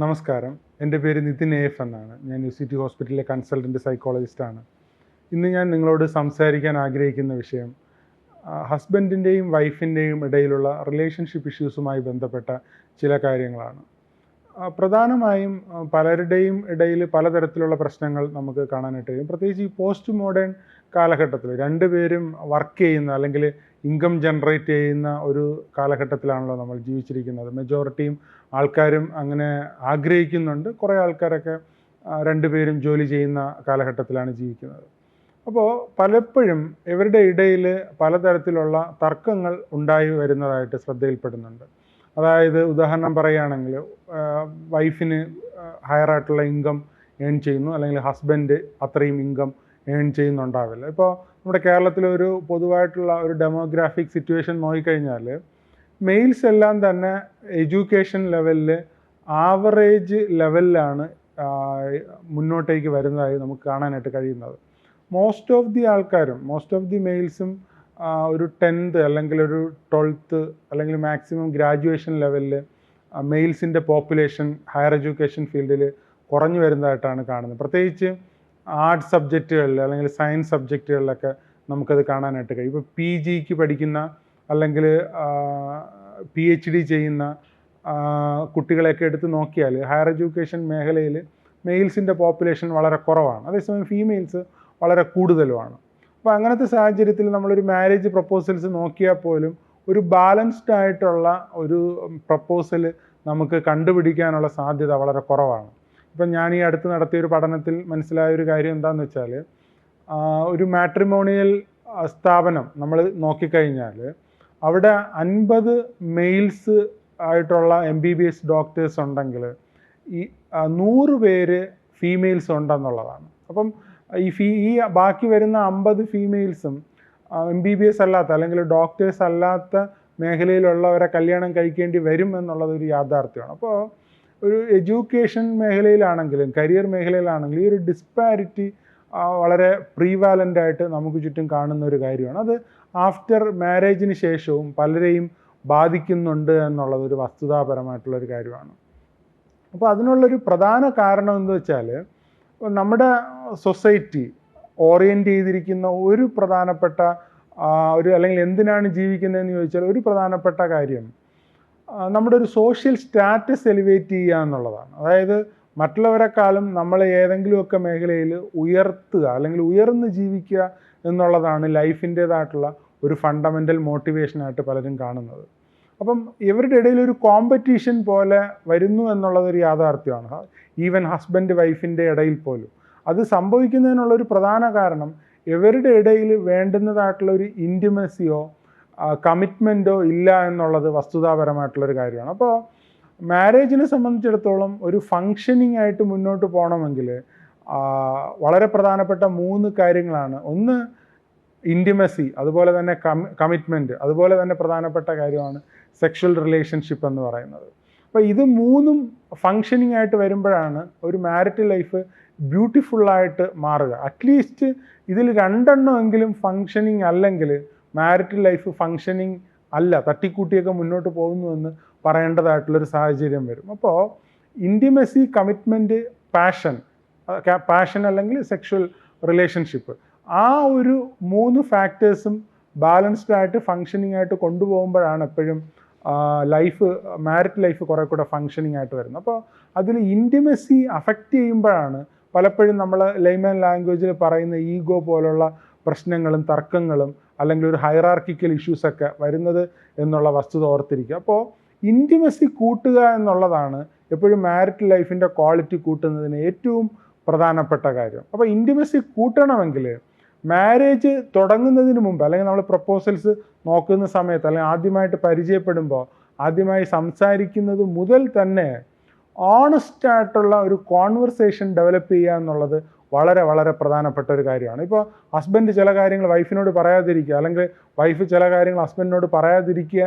നമസ്കാരം. എന്റെ പേര് നിതിൻ എഫ് എന്നാണ്. ഞാൻ യു സി ടി ഹോസ്പിറ്റലിലെ കൺസൾട്ടന്റ് സൈക്കോളജിസ്റ്റാണ്. ഇന്ന് ഞാൻ നിങ്ങളോട് സംസാരിക്കാൻ ആഗ്രഹിക്കുന്ന വിഷയം ഹസ്ബൻഡിന്റെയും വൈഫിന്റെയും ഇടയിലുള്ള റിലേഷൻഷിപ്പ് ഇഷ്യൂസുമായി ബന്ധപ്പെട്ട ചില കാര്യങ്ങളാണ്. പ്രധാനമായും പലരുടെയും ഇടയിൽ പലതരത്തിലുള്ള പ്രശ്നങ്ങൾ നമുക്ക് കാണാനായിട്ട് കഴിയും. പ്രത്യേകിച്ച് ഈ പോസ്റ്റ് മോഡേൺ കാലഘട്ടത്തിൽ രണ്ടുപേരും വർക്ക് ചെയ്യുന്ന അല്ലെങ്കിൽ ഇൻകം ജനറേറ്റ് ചെയ്യുന്ന ഒരു കാലഘട്ടത്തിലാണല്ലോ നമ്മൾ ജീവിച്ചിരിക്കുന്നത്. മെജോറിറ്റിയും ആൾക്കാരും അങ്ങനെ ആഗ്രഹിക്കുന്നുണ്ട്. കുറേ ആൾക്കാരൊക്കെ രണ്ടുപേരും ജോലി ചെയ്യുന്ന കാലഘട്ടത്തിലാണ് ജീവിക്കുന്നത്. അപ്പോൾ പലപ്പോഴും ഇവരുടെ ഇടയിൽ പലതരത്തിലുള്ള തർക്കങ്ങൾ ഉണ്ടായി വരുന്നതായിട്ട് ശ്രദ്ധയിൽപ്പെടുന്നുണ്ട്. അതായത് ഉദാഹരണം പറയുകയാണെങ്കിൽ വൈഫിന് ഹയറായിട്ടുള്ള ഇൻകം ഏൺ ചെയ്യുന്നു. അല്ലെങ്കിൽ ഹസ്ബൻഡ് അത്രയും ഇൻകം ഏൺ ചെയ്യുന്നുണ്ടാവില്ല. ഇപ്പോൾ നമ്മുടെ കേരളത്തിലൊരു പൊതുവായിട്ടുള്ള ഒരു ഡെമോഗ്രാഫിക് സിറ്റുവേഷൻ നോക്കിക്കഴിഞ്ഞാൽ മെയിൽസ് എല്ലാം തന്നെ എഡ്യൂക്കേഷൻ ലെവലിൽ ആവറേജ് ലെവലിലാണ് മുന്നോട്ടേക്ക് വരുന്നതായി നമുക്ക് കാണാനായിട്ട് കഴിയുന്നത്. മോസ്റ്റ് ഓഫ് ദി ആൾക്കാരും മോസ്റ്റ് ഓഫ് ദി മെയിൽസും ഒരു ടെൻത്ത് അല്ലെങ്കിൽ ഒരു ട്വൽത്ത് അല്ലെങ്കിൽ മാക്സിമം ഗ്രാജുവേഷൻ ലെവലിൽ മെയിൽസിന്റെ പോപ്പുലേഷൻ ഹയർ എഡ്യൂക്കേഷൻ ഫീൽഡിൽ കുറഞ്ഞു വരുന്നതായിട്ടാണ് കാണുന്നത്. പ്രത്യേകിച്ച് ആർട്സ് സബ്ജക്റ്റുകളിൽ അല്ലെങ്കിൽ സയൻസ് സബ്ജക്റ്റുകളിലൊക്കെ നമുക്കത് കാണാനായിട്ട് കഴിയും. ഇപ്പോൾ പി ജിക്ക് പഠിക്കുന്ന അല്ലെങ്കിൽ പി എച്ച് ഡി ചെയ്യുന്ന കുട്ടികളെയൊക്കെ എടുത്ത് നോക്കിയാൽ ഹയർ എഡ്യൂക്കേഷൻ മേഖലയിൽ മെയിൽസിന്റെ പോപ്പുലേഷൻ വളരെ കുറവാണ്. അതേസമയം ഫീമെയിൽസ് വളരെ കൂടുതലുമാണ്. അപ്പോൾ അങ്ങനത്തെ സാഹചര്യത്തിൽ നമ്മളൊരു മാരേജ് പ്രപ്പോസൽസ് നോക്കിയാൽ പോലും ഒരു ബാലൻസ്ഡ് ആയിട്ടുള്ള ഒരു പ്രപ്പോസൽ നമുക്ക് കണ്ടുപിടിക്കാനുള്ള സാധ്യത വളരെ കുറവാണ്. ഇപ്പം ഞാൻ ഈ അടുത്ത് നടത്തിയ ഒരു പഠനത്തിൽ മനസ്സിലായ ഒരു കാര്യം എന്താണെന്ന് വെച്ചാൽ ഒരു മാട്രിമോണിയൽ സ്ഥാപനം നമ്മൾ നോക്കിക്കഴിഞ്ഞാൽ അവിടെ അൻപത് മെയിൽസ് ആയിട്ടുള്ള M B B S doctors ഉണ്ടെങ്കിൽ ഈ നൂറ് പേര് ഫീമെയിൽസ് ഉണ്ടെന്നുള്ളതാണ്. അപ്പം ഈ ഫീ ഈ ബാക്കി വരുന്ന അമ്പത് ഫീമെയിൽസും എം ബി ബി എസ് അല്ലാത്ത അല്ലെങ്കിൽ ഡോക്ടേഴ്സ് അല്ലാത്ത മേഖലയിലുള്ളവരെ കല്യാണം കഴിക്കേണ്ടി വരും എന്നുള്ളത് ഒരു യാഥാർത്ഥ്യമാണ്. അപ്പോൾ ഒരു എഡ്യൂക്കേഷൻ മേഖലയിലാണെങ്കിലും കരിയർ മേഖലയിലാണെങ്കിലും ഈ ഒരു ഡിസ്പാരിറ്റി വളരെ പ്രീവാലന്റ് ആയിട്ട് നമുക്ക് ചുറ്റും കാണുന്ന ഒരു കാര്യമാണ്. അത് ആഫ്റ്റർ മാരേജിന് ശേഷവും പലരെയും ബാധിക്കുന്നുണ്ട് എന്നുള്ളത് ഒരു വസ്തുതാപരമായിട്ടുള്ളൊരു കാര്യമാണ്. അപ്പോൾ അതിനുള്ളൊരു പ്രധാന കാരണം എന്ന് വെച്ചാൽ നമ്മുടെ സൊസൈറ്റി ഓറിയന്റ് ചെയ്തിരിക്കുന്ന ഒരു പ്രധാനപ്പെട്ട ഒരു അല്ലെങ്കിൽ എന്തിനാണ് ജീവിക്കുന്നതെന്ന് ചോദിച്ചാൽ ഒരു പ്രധാനപ്പെട്ട കാര്യം നമ്മുടെ ഒരു സോഷ്യൽ സ്റ്റാറ്റസ് എലിവേറ്റ് ചെയ്യുക എന്നുള്ളതാണ്. അതായത് മറ്റുള്ളവരെക്കാളും നമ്മൾ ഏതെങ്കിലുമൊക്കെ മേഖലയിൽ ഉയർത്തുക അല്ലെങ്കിൽ ഉയർന്ന് ജീവിക്കുക എന്നുള്ളതാണ് ലൈഫിന്റേതായിട്ടുള്ള ഒരു ഫണ്ടമെന്റൽ മോട്ടിവേഷനായിട്ട് പലരും കാണുന്നത്. അപ്പം ഇവരുടെ ഇടയിൽ ഒരു കോമ്പറ്റീഷൻ പോലെ വരുന്നു എന്നുള്ളതൊരു യാഥാർത്ഥ്യമാണ്. ഈവൻ ഹസ്ബൻഡ് വൈഫിന്റെ ഇടയിൽ പോലും. അത് സംഭവിക്കുന്നതിനുള്ള ഒരു പ്രധാന കാരണം ഇവരുടെ ഇടയിൽ വേണ്ടുന്നതായിട്ടുള്ള ഒരു ഇന്റിമസിയോ കമ്മിറ്റ്മെന്റോ ഇല്ല എന്നുള്ളത് വസ്തുതാപരമായിട്ടുള്ളൊരു കാര്യമാണ്. അപ്പോൾ മാരേജിനെ സംബന്ധിച്ചിടത്തോളം ഒരു ഫങ്ഷനിങ് ആയിട്ട് മുന്നോട്ട് പോകണമെങ്കിൽ വളരെ പ്രധാനപ്പെട്ട മൂന്ന് കാര്യങ്ങളാണ്. ഒന്ന് ഇന്റിമസി അതുപോലെ തന്നെ കമ്മിറ്റ്മെന്റ് അതുപോലെ തന്നെ പ്രധാനപ്പെട്ട കാര്യമാണ് സെക്ഷൽ റിലേഷൻഷിപ്പ് എന്ന് പറയുന്നത്. അപ്പോൾ ഇത് മൂന്നും ഫങ്ഷനിങ് ആയിട്ട് വരുമ്പോഴാണ് ഒരു മാരിറ്റൽ ലൈഫ് ബ്യൂട്ടിഫുള്ളായിട്ട് മാറുക. അറ്റ്ലീസ്റ്റ് ഇതിൽ രണ്ടെണ്ണമെങ്കിലും ഫങ്ഷനിങ് അല്ലെങ്കിൽ മാരിറ്റൽ ലൈഫ് ഫങ്ഷനിങ് അല്ല തട്ടിക്കൂട്ടിയൊക്കെ മുന്നോട്ട് പോകുന്നുവെന്ന് പറയേണ്ടതായിട്ടുള്ളൊരു സാഹചര്യം വരും. അപ്പോൾ ഇന്റിമസി കമ്മിറ്റ്മെന്റ് പാഷൻ പാഷൻ അല്ലെങ്കിൽ സെക്ഷൽ റിലേഷൻഷിപ്പ് ആ ഒരു മൂന്ന് ഫാക്ടേഴ്സും ബാലൻസ്ഡ് ആയിട്ട് ഫങ്ഷനിങ് ആയിട്ട് കൊണ്ടുപോകുമ്പോഴാണ് എപ്പോഴും ലൈഫ് മാരിറ്റ് ലൈഫ് കുറെ കൂടെ ഫങ്ഷനിങ് ആയിട്ട് വരുന്നത്. അപ്പോൾ അതിൽ ഇന്റിമസി അഫക്റ്റ് ചെയ്യുമ്പോഴാണ് പലപ്പോഴും നമ്മൾ ലൈമൻ ലാംഗ്വേജിൽ പറയുന്ന ഈഗോ പോലുള്ള പ്രശ്നങ്ങളും തർക്കങ്ങളും അല്ലെങ്കിൽ ഒരു ഹൈറാർക്കിക്കൽ ഇഷ്യൂസൊക്കെ വരുന്നത് എന്നുള്ള വസ്തുത ഓർത്തിരിക്കുക. അപ്പോൾ ഇന്റിമസി കൂട്ടുക എന്നുള്ളതാണ് എപ്പോഴും മാരിറ്റ് ലൈഫിന്റെ ക്വാളിറ്റി കൂട്ടുന്നതിന് ഏറ്റവും പ്രധാനപ്പെട്ട കാര്യം. അപ്പോൾ ഇന്റിമസി കൂട്ടണമെങ്കിൽ മാരേജ് തുടങ്ങുന്നതിന് മുമ്പ് അല്ലെങ്കിൽ നമ്മൾ പ്രപ്പോസൽസ് നോക്കുന്ന സമയത്ത് അല്ലെങ്കിൽ ആദ്യമായിട്ട് പരിചയപ്പെടുമ്പോൾ ആദ്യമായി സംസാരിക്കുന്നത് മുതൽ തന്നെ ഓണസ്റ്റ് ആയിട്ടുള്ള ഒരു കോൺവെർസേഷൻ ഡെവലപ്പ് ചെയ്യുക എന്നുള്ളത് വളരെ വളരെ പ്രധാനപ്പെട്ട ഒരു കാര്യമാണ്. ഇപ്പോൾ ഹസ്ബൻഡ് ചില കാര്യങ്ങൾ വൈഫിനോട് പറയാതിരിക്കുക അല്ലെങ്കിൽ വൈഫ് ചില കാര്യങ്ങൾ ഹസ്ബൻഡിനോട് പറയാതിരിക്കുക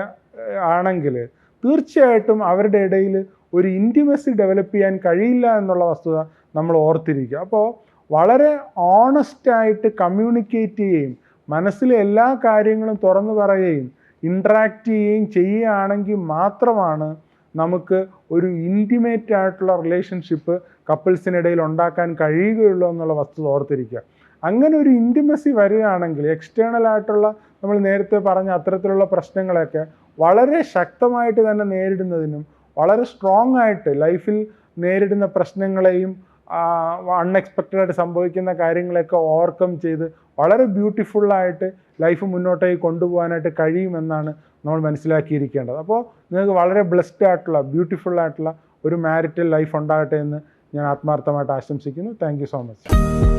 ആണെങ്കിൽ തീർച്ചയായിട്ടും അവരുടെ ഇടയിൽ ഒരു ഇന്റിമസി ഡെവലപ്പ് ചെയ്യാൻ കഴിയില്ല എന്നുള്ള വസ്തുത നമ്മൾ ഓർത്തിരിക്കുക. അപ്പോൾ വളരെ ഓണസ്റ്റായിട്ട് കമ്മ്യൂണിക്കേറ്റ് ചെയ്യുകയും മനസ്സിലെ എല്ലാ കാര്യങ്ങളും തുറന്നു പറയുകയും ഇൻട്രാക്ട് ചെയ്യുകയും ചെയ്യുകയാണെങ്കിൽ മാത്രമാണ് നമുക്ക് ഒരു ഇന്റിമേറ്റ് ആയിട്ടുള്ള റിലേഷൻഷിപ്പ് കപ്പിൾസിനിടയിൽ ഉണ്ടാക്കാൻ കഴിയുകയുള്ളൂ എന്നുള്ള വസ്തുത ഓർത്തിരിക്കുക. അങ്ങനെ ഒരു ഇന്റിമസി വരികയാണെങ്കിൽ എക്സ്റ്റേണൽ ആയിട്ടുള്ള നമ്മൾ നേരത്തെ പറഞ്ഞ അത്തരത്തിലുള്ള പ്രശ്നങ്ങളെയൊക്കെ വളരെ ശക്തമായിട്ട് തന്നെ നേരിടുന്നതിനും വളരെ സ്ട്രോങ് ആയിട്ട് ലൈഫിൽ നേരിടുന്ന പ്രശ്നങ്ങളെയും അൺഎക്സ്പെക്റ്റഡ് ആയിട്ട് സംഭവിക്കുന്ന കാര്യങ്ങളെയൊക്കെ ഓവർകം ചെയ്ത് വളരെ ബ്യൂട്ടിഫുള്ളായിട്ട് ലൈഫ് മുന്നോട്ടേക്ക് കൊണ്ടുപോകാനായിട്ട് കഴിയുമെന്നാണ് നമ്മൾ മനസ്സിലാക്കിയിരിക്കേണ്ടത്. അപ്പോൾ നിങ്ങൾക്ക് വളരെ ബ്ലെസ്ഡ് ആയിട്ടുള്ള ബ്യൂട്ടിഫുള്ളായിട്ടുള്ള ഒരു മാരിറ്റൽ ലൈഫ് ഉണ്ടാകട്ടെ എന്ന് ഞാൻ ആത്മാർത്ഥമായിട്ട് ആശംസിക്കുന്നു. Thank so much